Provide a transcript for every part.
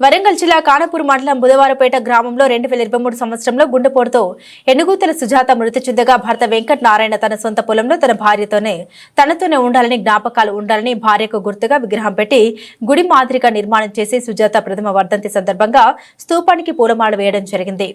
వరంగల్ జిల్లా కానపూర్ మండలం బుధవారపేట గ్రామంలో రెండు వేల ఇరవై మూడు సంవత్సరంలో గుండెపోటుతో ఎనుగూతల సుజాత మృతి చెందగా భర్త వెంకట్ నారాయణ తన సొంత పొలంలో తన భార్యతోనే తనతోనే ఉండాలని జ్ఞాపకాలు ఉండాలని భార్యకు గుర్తుగా విగ్రహం పెట్టి గుడి మాదిరిగా నిర్మాణం చేసి సుజాత ప్రథమ వర్ధంతి సందర్భంగా స్తూపానికి పూలమాల వేయడం జరిగింది.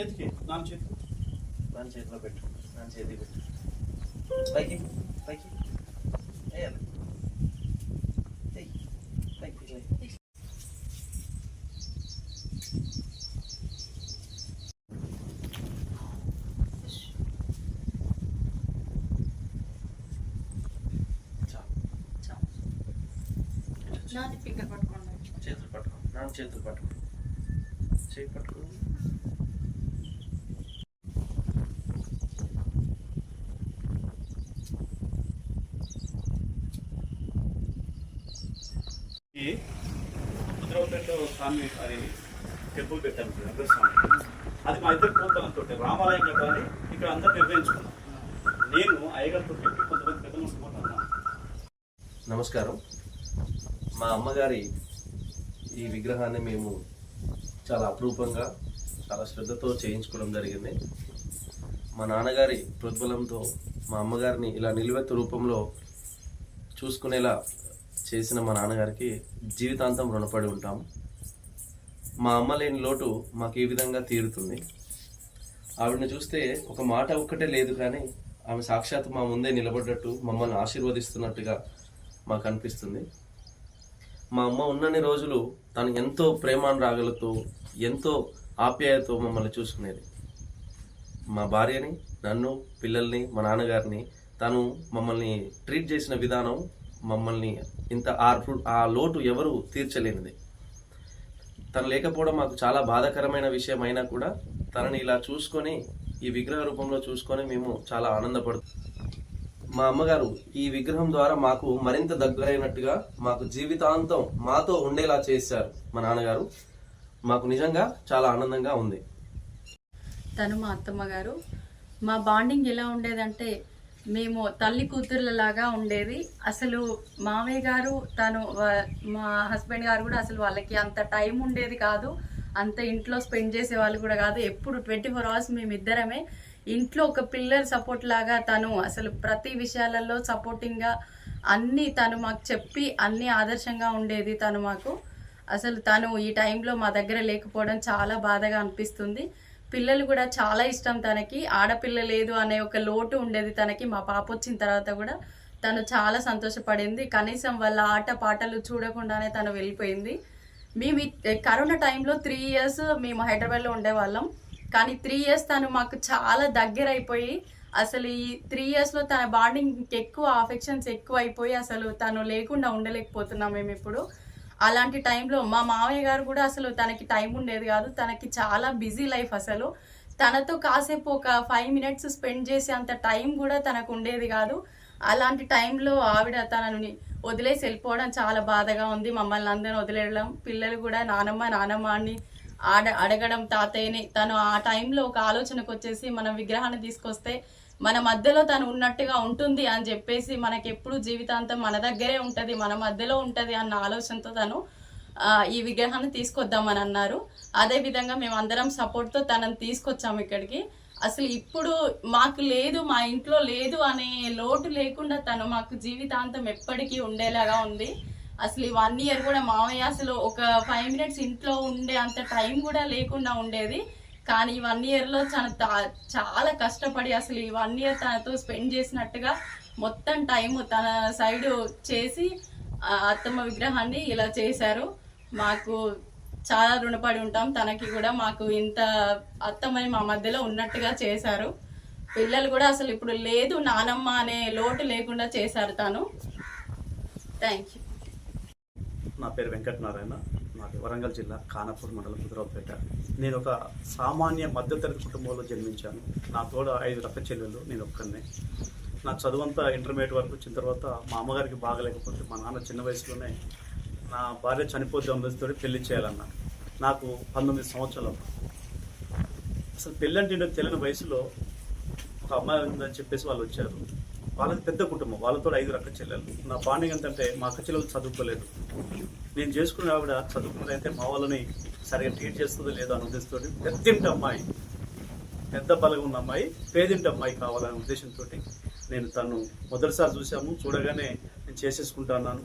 చేతికి నాన్న చేతికి దాని చేతిలో పెట్టు దాని చేతికి పెట్టు పైకి పైకి వేయాలి ఏయ్, పైకి లే. చాలు. నాది ఫింగర్ పట్టుకోండి చేతులు పట్టుకో నాన్న చేతులు పట్టుకో చేయి పట్టుకో ఈ ముద్రపేట స్వామి అది టెంపుల్ పెట్టాను ఇక్కడ అగ్రస్వామి అది మా ఇద్దరు కోతలతో రామాలయం కట్టాలి ఇక్కడ అందరు నిర్ణయించుకున్నాం నేను అయ్యగారితో చెప్పి కొంతమంది పెద్ద మనుషులు నమస్కారం. మా అమ్మగారి ఈ విగ్రహాన్ని మేము చాలా అపురూపంగా చాలా శ్రద్ధతో చేయించుకోవడం జరిగింది. మా నాన్నగారి ప్రోద్బలంతో మా అమ్మగారిని ఇలా నిలువెత్తు రూపంలో చూసుకునేలా చేసిన మా నాన్నగారికి జీవితాంతం రుణపడి ఉంటాము మా అమ్మ లేని లోటు మాకు ఈ విధంగా తీరుతుంది. ఆవిడని చూస్తే ఒక మాట ఒక్కటే లేదు కానీ ఆమె సాక్షాత్ మా ముందే నిలబడ్డట్టు మమ్మల్ని ఆశీర్వదిస్తున్నట్టుగా మాకు అనిపిస్తుంది. మా అమ్మ ఉన్నన్ని రోజులు తను ఎంతో ప్రేమానురాగలతో ఎంతో ఆప్యాయతో మమ్మల్ని చూసుకునేది. మా భార్యని నన్ను పిల్లల్ని మా నాన్నగారిని తను మమ్మల్ని ట్రీట్ చేసిన విధానం మమ్మల్ని ఇంత ఆ ఆ లోటు ఎవరు తీర్చలేనిది. తను లేకపోవడం మాకు చాలా బాధాకరమైన విషయం అయినా కూడా తనని ఇలా చూసుకొని ఈ విగ్రహ రూపంలో చూసుకొని మేము చాలా ఆనందపడుతున్నాం మా అమ్మగారు ఈ విగ్రహం ద్వారా మాకు మరింత దగ్గరైనట్టుగా మాకు జీవితాంతం మాతో ఉండేలా చేశారు మా నాన్నగారు. మాకు నిజంగా చాలా ఆనందంగా ఉంది. తను మా అత్తమ్మ గారు. మా బాండింగ్ ఎలా ఉండేదంటే మేము తల్లి కూతుర్లలాగా ఉండేది. అసలు మామయ్య గారు తను మా హస్బెండ్ గారు కూడా అసలు వాళ్ళకి అంత టైం ఉండేది కాదు. అంత ఇంట్లో స్పెండ్ చేసే వాళ్ళు కూడా కాదు. ఎప్పుడు ట్వంటీ ఫోర్ అవర్స్ మేమిద్దరమే ఇంట్లో ఒక పిల్లర్ సపోర్ట్ లాగా తను అసలు ప్రతి విషయాలలో సపోర్టింగ్గా అన్నీ తను మాకు చెప్పి అన్నీ ఆదర్శంగా ఉండేది తను మాకు. అసలు తను ఈ టైంలో మా దగ్గర లేకపోవడం చాలా బాధగా అనిపిస్తుంది. పిల్లలు కూడా చాలా ఇష్టం తనకి. ఆడపిల్ల లేదు అనే ఒక లోటు ఉండేది తనకి. మా పాప వచ్చిన తర్వాత కూడా తను చాలా సంతోషపడింది. కనీసం వాళ్ళ ఆట పాటలు చూడకుండానే తను వెళ్ళిపోయింది. మేము కరోనా టైంలో త్రీ ఇయర్స్ మేము హైదరాబాద్లో ఉండేవాళ్ళం. కానీ త్రీ ఇయర్స్ తను మాకు చాలా దగ్గర అయిపోయి అసలు ఈ త్రీ ఇయర్స్లో తన బాండింగ్ ఎక్కువ అఫెక్షన్స్ ఎక్కువ అయిపోయి అసలు తను లేకుండా ఉండలేకపోతున్నాం మేము ఇప్పుడు. అలాంటి టైంలో మా మామయ్య గారు కూడా అసలు తనకి టైం ఉండేది కాదు తనకి చాలా బిజీ లైఫ్ అసలు. తనతో కాసేపు ఒక ఫైవ్ మినిట్స్ స్పెండ్ చేసే అంత టైం కూడా తనకు ఉండేది కాదు. అలాంటి టైంలో ఆవిడ తనని వదిలేసి వెళ్ళిపోవడం చాలా బాధగా ఉంది. మమ్మల్ని అందరిని వదిలేయడం పిల్లలు కూడా నానమ్మ నానమ్మ అని ఆడ అడగడం తాతయ్యని. తను ఆ టైంలో ఒక ఆలోచనకు వచ్చేసి మనం విగ్రహాన్ని తీసుకొస్తే మన మధ్యలో తను ఉన్నట్టుగా ఉంటుంది అని చెప్పేసి మనకి ఎప్పుడు జీవితాంతం మన దగ్గరే ఉంటుంది మన మధ్యలో ఉంటుంది అన్న ఆలోచనతో తను ఈ విగ్రహాన్ని తీసుకొద్దామని అన్నారు. అదే విధంగా మేము అందరం సపోర్ట్తో తనని తీసుకొచ్చాము ఇక్కడికి. అసలు ఇప్పుడు మాకు లేదు మా ఇంట్లో లేదు అనే లోటు లేకుండా తను మాకు జీవితాంతం ఎప్పటికీ ఉండేలాగా ఉంది. అసలు ఈ వన్ ఇయర్ కూడా మామయ్య అసలు ఒక ఫైవ్ మినిట్స్ ఇంట్లో ఉండే అంత టైం కూడా లేకుండా ఉండేది. కానీ ఈ వన్ ఇయర్లో చాలా చాలా కష్టపడి అసలు ఈ వన్ ఇయర్ తనతో స్పెండ్ చేసినట్టుగా మొత్తం టైం తన సైడ్ చేసి అత్తమ్మ విగ్రహాన్ని ఇలా చేశారు. మాకు చాలా రుణపడి ఉంటాం. తనకి కూడా మాకు ఇంత అత్తమ్మని మా మధ్యలో ఉన్నట్టుగా చేశారు. పిల్లలు కూడా అసలు ఇప్పుడు లేదు నానమ్మ అనే లోటు లేకుండా చేశారు తను. థ్యాంక్ యూ నా పేరు వెంకటనారాయణ. నాది వరంగల్ జిల్లా ఖానాపూర్ మండలం కుదురావుపేట నేను ఒక సామాన్య మధ్యతరగతి కుటుంబంలో జన్మించాను. నా తోడ ఐదు రక్క చెల్లెళ్ళు నేను ఒక్కనే నా చదువంతా ఇంటర్మీడియట్ వరకు వచ్చిన తర్వాత మా అమ్మగారికి బాగలేకపోతే మా నాన్న చిన్న వయసులోనే నా భార్య చనిపోతే అంబేద్తో పెళ్ళి చేయాలన్న. నాకు పంతొమ్మిది సంవత్సరాలు అసలు పెళ్ళంటే ఏంటో తెలియని వయసులో ఒక అమ్మాయి ఉందని చెప్పేసి వాళ్ళు వచ్చారు. వాళ్ళది పెద్ద కుటుంబం. వాళ్ళతో ఐదు రక్క చెల్లెలు నా బాండింగ్ ఎంతంటే మా అక్క చెల్లెలు చదువుకోలేదు. నేను చేసుకున్న ఆవిడ చదువుకున్నదైతే మా వాళ్ళని సరిగా ట్రీట్ చేస్తుందో లేదో అని ఉద్దేశంతో పెద్దింటి అమ్మాయి పెద్ద బలగా ఉన్న అమ్మాయి పేదింటి అమ్మాయి కావాలనే ఉద్దేశంతో నేను తను మొదటిసారి చూసాము చూడగానే నేను చేసేసుకుంటున్నాను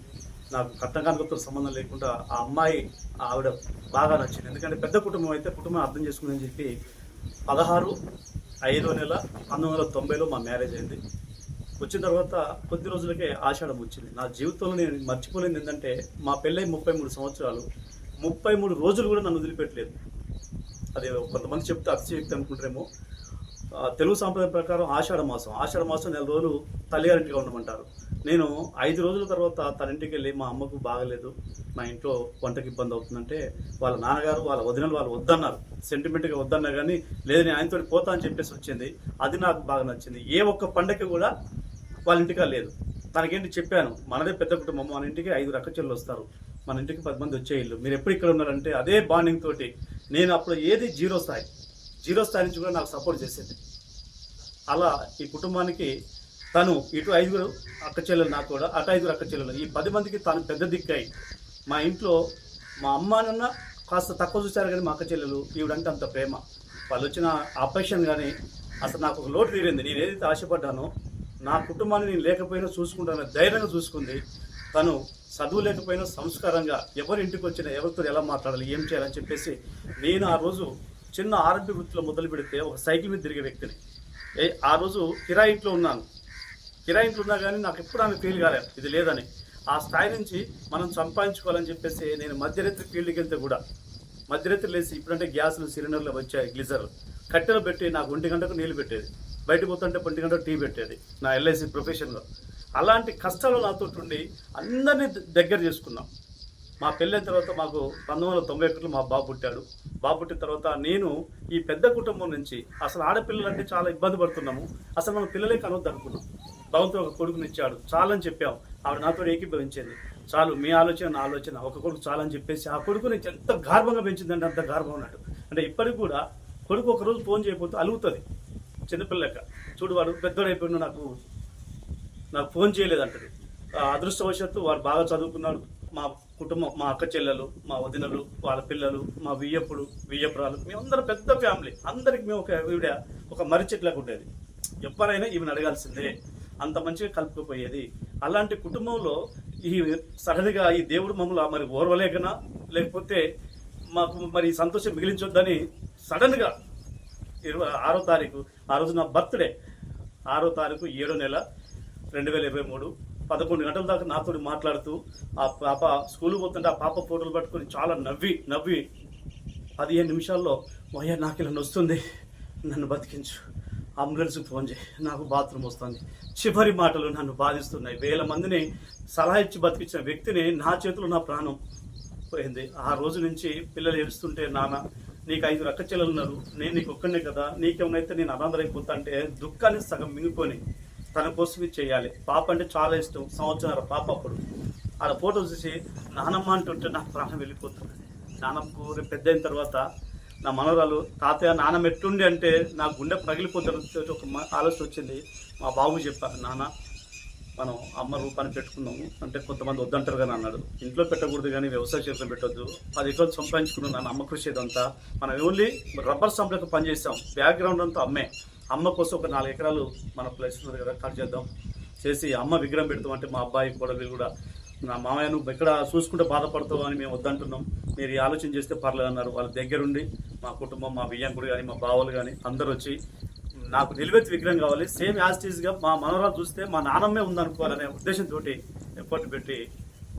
నాకు కట్టకానుకతో సంబంధం లేకుండా ఆ అమ్మాయి ఆవిడ బాగా నచ్చింది. ఎందుకంటే పెద్ద కుటుంబం అయితే కుటుంబం అర్థం చేసుకుందని చెప్పి పదహారు ఐదో నెల పంతొమ్మిది వందల తొంభైలో మా మ్యారేజ్ అయింది. వచ్చిన తర్వాత కొద్ది రోజులకే ఆషాఢం వచ్చింది. నా జీవితంలో నేను మర్చిపోలేని ఏంటంటే మా పెళ్ళై ముప్పై మూడు సంవత్సరాలు ముప్పై మూడు రోజులు కూడా నన్ను వదిలిపెట్టలేదు. అది కొంతమంది చెప్తే అతిశయక్తి అనుకుంటారేమో. తెలుగు సాంప్రదాయం ప్రకారం ఆషాఢ మాసం ఆషాఢ మాసం నెల రోజులు తల్లిగారింటిగా ఉండమంటారు. నేను ఐదు రోజుల తర్వాత తన ఇంటికి వెళ్ళి మా అమ్మకు బాగలేదు మా ఇంట్లో వంటకి ఇబ్బంది అవుతుందంటే వాళ్ళ నాన్నగారు వాళ్ళ వదినలు వాళ్ళు వద్దన్నారు. సెంటిమెంట్గా వద్దన్నారు కానీ లేదు నేను ఆయనతో పోతా అని చెప్పేసి వచ్చింది. అది నాకు బాగా నచ్చింది. ఏ ఒక్క పండగ కూడా వాళ్ళ ఇంటికా లేదు తనకేంటి చెప్పాను మనదే పెద్ద కుటుంబం మన ఇంటికి ఐదు రక్కచెల్లు వస్తారు. మన ఇంటికి పది మంది వచ్చే ఇల్లు. మీరు ఎప్పుడు ఇక్కడ ఉన్నారంటే అదే బాండింగ్ తోటి నేను అప్పుడు ఏది జీరో స్థాయి జీరో స్థాయి నుంచి కూడా నాకు సపోర్ట్ చేసేది. అలా ఈ కుటుంబానికి తను ఇటు ఐదుగురు అక్క చెల్లెలు నాకు కూడా అటు ఐదుగురు అక్క చెల్లెలు. ఈ పది మందికి తాను పెద్ద దిక్కాయి మా ఇంట్లో మా అమ్మ నాన్న కాస్త తక్కువ చూశారు కానీ మా అక్క చెల్లెలు ఈవిడంటే అంత ప్రేమ. వాళ్ళు వచ్చిన ఆపరేషన్ కానీ అసలు నాకు ఒక లోటు తీరింది. నేను ఏదైతే ఆశపడ్డానో నా కుటుంబాన్ని నేను లేకపోయినా చూసుకుంటాను ధైర్యంగా చూసుకుంది. తను చదువు లేకపోయినా సంస్కారంగా ఎవరి ఇంటికి వచ్చినా ఎవరితో ఎలా మాట్లాడాలి ఏం చేయాలని చెప్పేసి నేను ఆ రోజు చిన్న ఆరోగ్య వృత్తిలో మొదలు పెడితే ఒక సైకిల్ మీద తిరిగే వ్యక్తిని. ఆ రోజు కిరాయింట్లో ఉన్నాను. కిరాయి ఉన్నా కానీ నాకు ఎప్పుడు అని ఫీల్ కాలేదు. ఇది లేదని. ఆ స్థాయి నుంచి మనం సంపాదించుకోవాలని చెప్పేసి నేను మధ్యరాత్రి ఫీల్డ్కి వెళ్తే కూడా మధ్యరాత్రి లేచి ఇప్పుడంటే గ్యాస్లు సిలిండర్లు వచ్చాయి గ్లిజర్లు. కట్టెలు పెట్టి నాకు ఒంటి గంటకు నీళ్ళు పెట్టేది. బయటకు పోతుంటే ఒంటి గంటకు టీ పెట్టేది నా ఎల్ఐసి ప్రొఫెషన్లో. అలాంటి కష్టాలు నాతో ఉండి అందరినీ దగ్గర చేసుకున్నాం. మా పెళ్ళైన తర్వాత మాకు పంతొమ్మిది వందల తొంభై ఒకటిలో మా బాబు పుట్టాడు. బాబు పుట్టిన తర్వాత నేను ఈ పెద్ద కుటుంబం నుంచి అసలు ఆడపిల్లలంటే చాలా ఇబ్బంది పడుతున్నాము. అసలు మన పిల్లలే కనవద్దు అనుకున్నాం భగవంతుడు ఒక కొడుకుని ఇచ్చాడు. చాలని చెప్పాం ఆవిడ నాతో ఏకీభవించేది. చాలు మీ ఆలోచన నా ఆలోచన ఒక కొడుకు చాలని చెప్పేసి ఆ కొడుకుని ఎంత గార్భంగా పెంచిందంటే అంత గర్భం ఉన్నట్టు అంటే ఇప్పటికి కూడా కొడుకు ఒక రోజు ఫోన్ చేయకపోతే అలుగుతుంది. చిన్నపిల్లక చూడు వాడు పెద్దోడైపోయిన నాకు నాకు ఫోన్ చేయలేదంటది. అదృష్టవశాత్తు వారు బాగా చదువుకున్నాడు. మా కుటుంబం మా అక్క చెల్లెలు మా వదినలు వాళ్ళ పిల్లలు మా వియ్యప్పుడు వియ్యపురాలు మేమందరం పెద్ద ఫ్యామిలీ. అందరికి మేము ఒక ఈవిడ ఒక మర్రి చెట్లాగా ఉండేది ఎవరైనా ఈమెను అడగాల్సిందే. అంత మంచిగా కలుపుకుపోయేది. అలాంటి కుటుంబంలో ఈ సడన్గా ఈ దేవుడు మమ్మల్ని మరి ఓర్వలేకనా? లేకపోతే మాకు మరి సంతోషం మిగిలించొద్దని సడన్గా ఇరవై ఆరో తారీఖు ఆ రోజు నా బర్త్డే. ఆరో తారీఖు ఏడో నెల రెండు వేల ఇరవై మూడు. పదకొండు గంటల దాకా నాతో మాట్లాడుతూ ఆ పాప స్కూల్కి పోతుంటే ఆ పాప ఫోటోలు పట్టుకొని చాలా నవ్వి నవ్వి పదిహేను నిమిషాల్లో వయ్యా నాకు ఇలా నొస్తుంది. నన్ను బతికించు. అంబులెన్స్కి ఫోన్ చేయి. నాకు బాత్రూమ్ వస్తుంది. చివరి మాటలు నన్ను బాధిస్తున్నాయి. వేల మందిని సలహా ఇచ్చి బతికించిన వ్యక్తిని నా చేతిలో నా ప్రాణం పోయింది. ఆ రోజు నుంచి పిల్లలు ఏడుస్తుంటే నాన్న నీకు ఐదు రక్క చెల్లెలు ఉన్నారు. నేను నీకు ఒక్కనే కదా. నీకేమైతే నేను అనాథరైపోతా అంటే దుఃఖాన్ని సగం మింగుకొని తన కోసం ఇది చేయాలి. పాప అంటే చాలా ఇష్టం. సంవత్సరాల పాప అప్పుడు. ఆడ ఫోటో చూసి నానమ్మ అంటుంటే నాకు ప్రాణం వెళ్ళిపోతుంది. నానమ్మకు రేపు పెద్ద అయిన తర్వాత నా మనవరాలు తాతయ్య నాన్న ఎట్టుండి అంటే నా గుండె పగిలిపోతున్న ఒక ఆలోచన వచ్చింది. మా బాబు చెప్పారు నాన్న మనం అమ్మ రూపాన్ని పెట్టుకుందాము. అంటే కొంతమంది వద్దంటారు కానీ అన్నాడు. ఇంట్లో పెట్టకూడదు కానీ వ్యవసాయ క్షేత్రం పెట్టొద్దు. పది ఎకరాలు సంపాదించుకున్నాను నాన్న అమ్మ కృషి ఇదంతా. మనం ఓన్లీ రబ్బర్ సంపలకు పనిచేస్తాం బ్యాక్గ్రౌండ్ అంతా అమ్మే. అమ్మ కోసం ఒక నాలుగు ఎకరాలు మన ప్లేస్ ఉన్నది కదా కట్ చేద్దాం. చేసి అమ్మ విగ్రహం పెడతాం అంటే మా అబ్బాయి కూడా కూడా నా మామయ్య నువ్వు ఎక్కడ చూసుకుంటే బాధపడతావు అని మేము వద్దంటున్నాం. మీరు ఈ ఆలోచన చేస్తే పర్లేదు అన్నారు. వాళ్ళ దగ్గరుండి మా కుటుంబం మా బియ్యంకుడు కానీ మా బావలు కానీ అందరు వచ్చి నాకు నిలువెత్తి విగ్రహం కావాలి. సేమ్ యాజ్ మా మనవరాలు చూస్తే మా నాన్నమ్మే ఉందనుకోవాలనే ఉద్దేశంతో ఎఫర్ట్ పెట్టి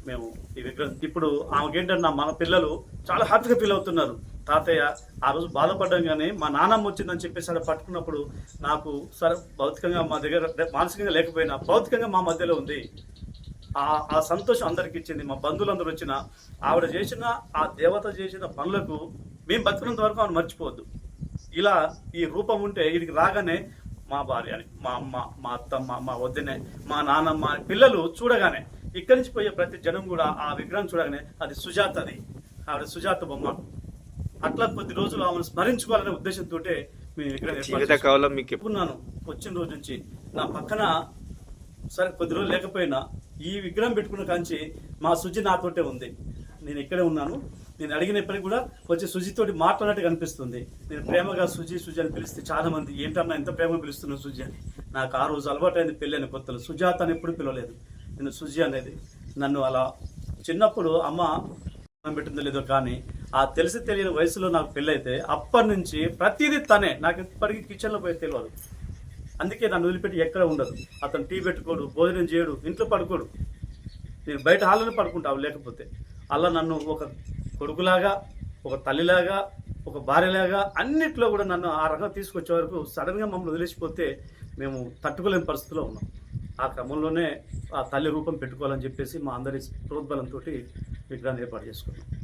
మేము ఈ విగ్రహం ఇప్పుడు ఆమెకేంటన్నా నా మన పిల్లలు చాలా హ్యాపీగా ఫీల్ అవుతున్నారు. తాతయ్య ఆ రోజు బాధపడడం కానీ మా నాన్నమ్మ వచ్చిందని చెప్పేసి అక్కడ పట్టుకున్నప్పుడు నాకు సరే భౌతికంగా మా దగ్గర మానసికంగా లేకపోయినా భౌతికంగా మా మధ్యలో ఉంది. ఆ ఆ సంతోషం అందరికి ఇచ్చింది మా బంధువులందరూ వచ్చిన ఆవిడ చేసిన ఆ దేవత చేసిన పనులకు మేము బతికినంత వరకు ఆమెను మర్చిపోవద్దు. ఇలా ఈ రూపం ఉంటే వీడికి రాగానే మా భార్య అని మా అమ్మ మా అత్తమ్మ మా వద్దనే మా నాన్నమ్మ పిల్లలు చూడగానే ఇక్కడి నుంచి పోయే ప్రతి జనం కూడా ఆ విగ్రహం చూడగానే అది సుజాత అది. ఆవిడ సుజాత బొమ్మ. అట్లా కొద్ది రోజులు ఆమెను స్మరించుకోవాలనే ఉద్దేశంతో మేము విగ్రహం మీకు చెప్పుకున్నాను వచ్చిన రోజు నుంచి నా పక్కన సరే కొద్ది రోజులు లేకపోయినా ఈ విగ్రహం పెట్టుకున్న కాంచి మా సుజి నాతోటే ఉంది. నేను ఇక్కడే ఉన్నాను. నేను అడిగినప్పటికీ కూడా వచ్చి సుజితోటి మాట్లాడినట్టు కనిపిస్తుంది. నేను ప్రేమగా సుజి సుజి అని పిలిస్తే చాలా మంది ఏంటన్నా ఎంత ప్రేమ పిలుస్తున్నావు సుజి? అని. నాకు ఆ రోజు అలవాటైంది పెళ్ళైన కొత్తలు. సుజాత అని ఎప్పుడు పిలవలేదు. నేను సుజి అనేది నన్ను అలా చిన్నప్పుడు అమ్మ పెట్టిందో లేదో కానీ ఆ తెలిసి తెలియని వయసులో నాకు పెళ్ళైతే అప్పటి నుంచి ప్రతిదీ తనే. నాకు ఇప్పటికీ కిచెన్లో పోయి తెలియదు అందుకే నన్ను వదిలిపెట్టి ఎక్కడ ఉండదు. అతను టీ పెట్టుకోడు భోజనం చేయడు ఇంట్లో పడుకోడు. నేను బయట హాల్లోనే పడుకుంటావు లేకపోతే. అలా నన్ను ఒక కొడుకులాగా ఒక తల్లిలాగా ఒక భార్యలాగా అన్నిట్లో కూడా నన్ను ఆ రకంగా తీసుకొచ్చే వరకు సడన్గా మమ్మల్ని వదిలేసిపోతే మేము తట్టుకోలేని పరిస్థితిలో ఉన్నాం. ఆ క్రమంలోనే ఆ తల్లి రూపం పెట్టుకోవాలని చెప్పేసి మా అందరి ప్రోద్బలంతో విగ్రహాన్ని ఏర్పాటు చేసుకున్నాం.